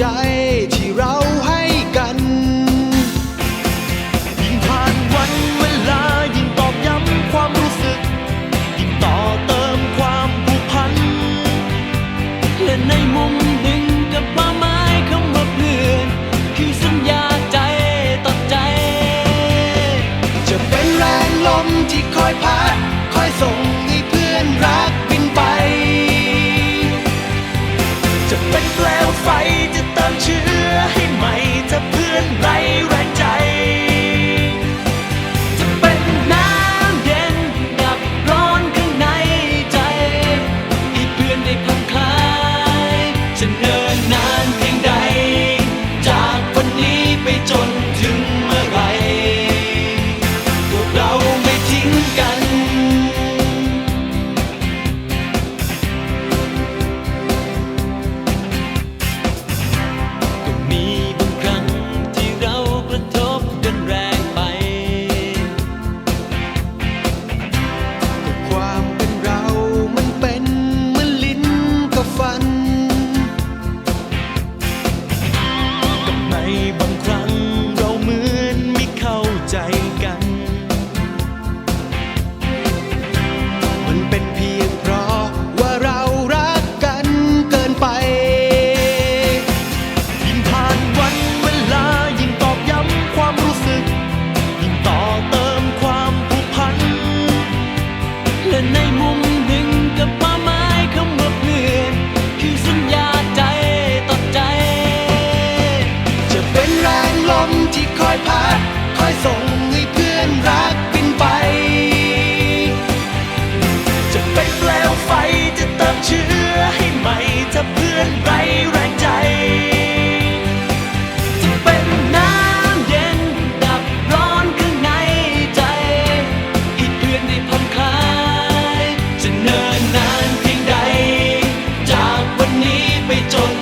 ใจ Bye. ส่งให้เพื่อนรักบินไป จะเป็นเปลวไฟจะเติมเชื้อให้ใหม่จะเพื่อนไรแรงใจ จะเป็นน้ำเย็นดับร้อนข้างในใจ อีกเดือนได้ผ่อคลาย จะเนินนานเพียงใด จากวันนี้ไปจน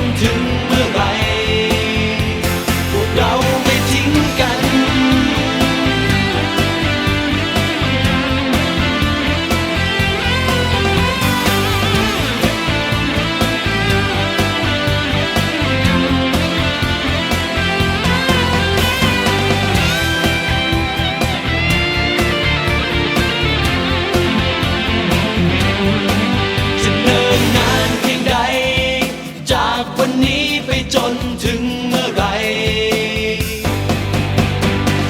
นถึงเมื่อไร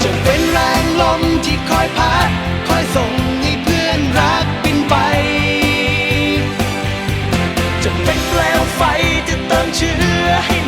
จะเป็นแรงลมที่คอยพัด คอยส่งให้เพื่อนรักบินไป จะเป็นเปลวไฟจะเติมเชื้อให้